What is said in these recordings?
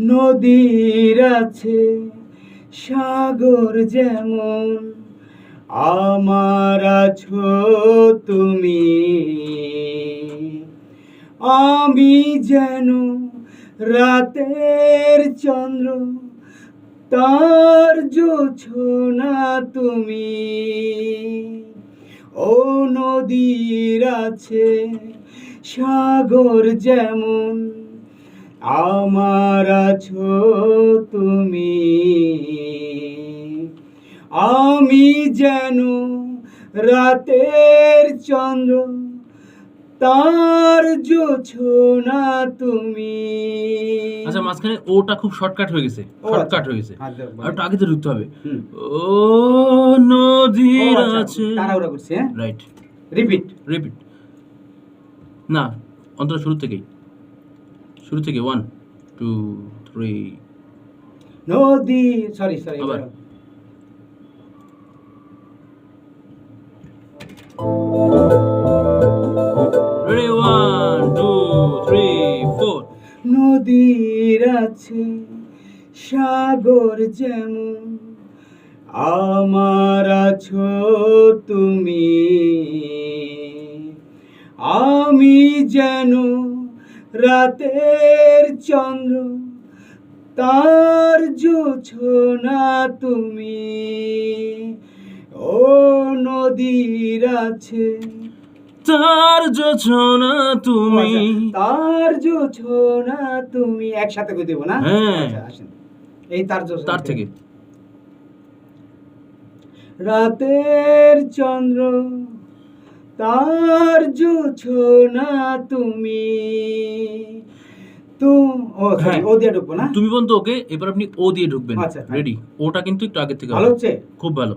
নদীর আছে সাগর যেমন, আমার আছো তুমি। আমি যেন রাতের চন্দ্র, তার না তুমি। ও নদীর আছে সাগর যেমন আমার আছো তুমি। আমি যেন রাতের চন্দ্র তার না তুমি। আচ্ছা মাঝখানে ওটা খুব শর্টকাট হয়ে গেছে শর্টকাট আচ্ছা। হয়ে গেছে। আর আগে তো ঢুকতে হবে। ও নদীর আচ্ছা, আছে। তাড়াহুড়া করছি রাইট রিপিট রিপিট না অন্তত শুরু থেকেই। শুরু থেকে ওয়ান টু থ্রি নদী সরি সরি আবার। Ready one two three four নদীর আছে সাগর যেমন আমার আছো তুমি। আমি যেন রাতের চন্দ্র তার না তুমি। ও নদীর আছে তার যোছনা তুমি। আচ্ছা, তার না তুমি। একসাথে কই দেব না? হ্যাঁ। আচ্ছা, আসেন। এই তার জোছনা তার থেকে। রাতের চন্দ্র তার না তুমি। তো ও হ্যাঁ। ও দিয়ে ঢুকবো না? তুমি বলতো ওকে? এবার আপনি ও দিয়ে ঢুকবেন। আচ্ছা, হ্যাঁ। রেডি ওটা কিন্তু একটু আগে থেকে ভালো হচ্ছে? খুব ভালো।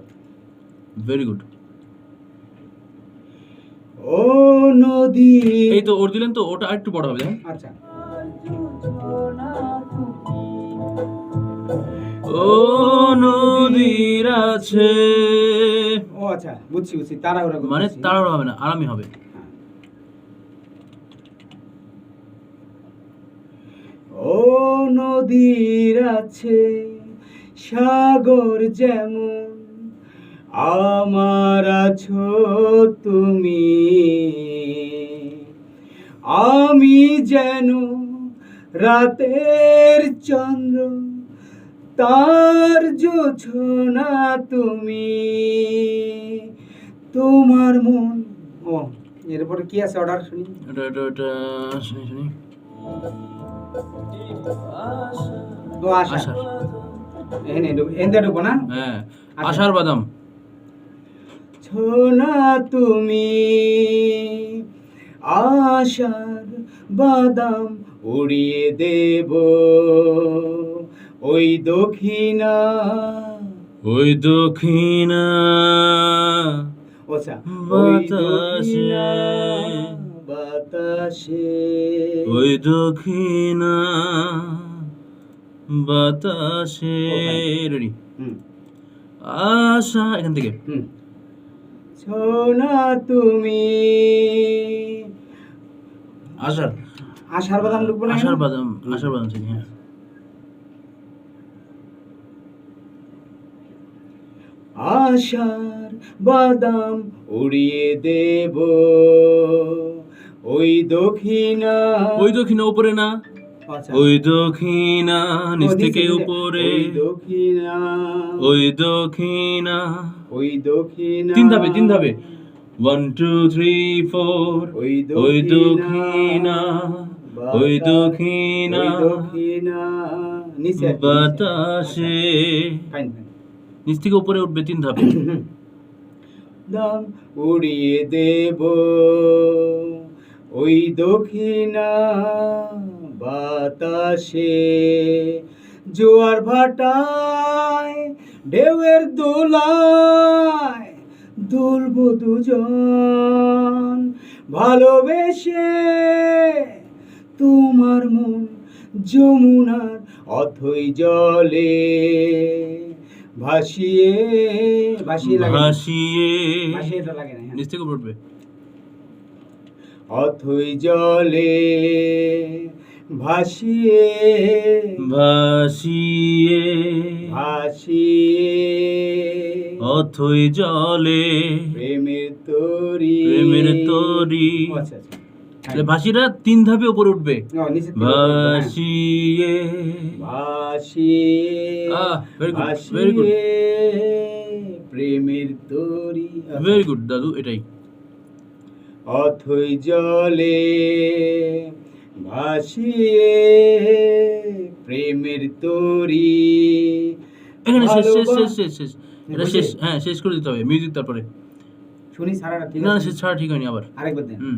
ভেরি গুড ও নদী। এই তো ওর দিলেন তো ওটা আরেকটু বড় হবে হ্যাঁ? আচ্ছা। ও নদীর আছে। আচ্ছা বুঝছি বুঝছি তাড়াহুড়া। মানে তাড়াহুড়ো হবে না আরামই হবে। ও নদীর আছে সাগর যেমন আমার আছো তুমি। আমি যেন রাতের চন্দ্র তার না তুমি। তোমার মন। ও এরপরে কি আছে অর্ডার শুনি। এটা এটা এটা শুনি শুনি। তো আশা। এনে এনে ঢুকবো না। হ্যাঁ। আশার বাদাম। ছোনা তুমি আশার বাদাম উড়িয়ে দেব। ওই দক্ষিণা। ওই দক্ষিণা। বাতাসে। বাতাসে। ওই দক্ষিণা বাতাসে। রেডি হুম। আশা এখান থেকে। হুম। ছোনা তুমি। আশার। আশার বাদাম ঢুকবো না আশার? বাদাম আশার বাদাম হ্যাঁ। আশার বাদাম উড়িয়ে দেব। ওই দক্ষিণা ওই দক্ষিণা উপরে না? আচ্ছা। ওই দক্ষিণা নিচ থেকে উপরে। দক্ষিণা। ওই দক্ষিণা। ওই দক্ষিণা। তিন ধাপে তিন ধাপে। ওয়ান টু থ্রি ফোর ওই দক্ষিণা। ওই দক্ষিণা। বাতাসে। ফাইন নিচ থেকে উপরে উঠবে, তিন ধাপে। উড়িয়ে দেব, ওই দক্ষিণা বাতাসে। জোয়ার ভাটায়, ঢেউয়ের দোলায় দুলব দুজন। ভালোবেসে তোমার মন যমুনার অথই জলে। ভাসিয়ে ভাসিয়ে লাগে ভাসিয়ে। ভাসিয়ে এটা লাগে না হ্যাঁ। নিচ থেকে উঠবে অথই জলে ভাসিয়ে। ভাসিয়ে। ভাসিয়ে। অথই জলে। প্রেমের তরি। প্রেমের তরি। আচ্ছা আচ্ছা। তাহলে ভাসিরা তিন ধাপে উপরে উঠবে। হ্যাঁ। ভাসিয়ে। ভাসিয়ে good. ভাসিয়ে প্রেমের তরি ভেরি গুড দাদু এটাই। অথই জলে ভাসিয়ে প্রেমের তরি এখানে শেষ শেষ শেষ শেষ শেষ। এটা শেষ হ্যাঁ শেষ করে দিতে হবে মিউজিক তারপরে। শুনি সারাটা ঠিক না না শেষ ছাড়া ঠিক হয়নি আবার। আরেকবার দেন। হুম।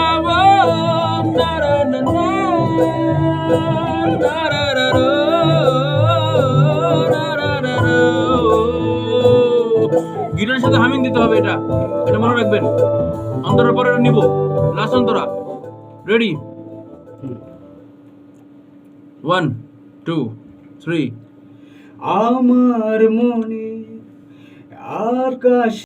গিটারের সাথে হামিং দিতে হবে এটা। এটা মনে রাখবেন। অন্তরের পরে নিব। লাস্ট অন্তরা। রেডি ওয়ান টু থ্রি আমার মনে আকাশ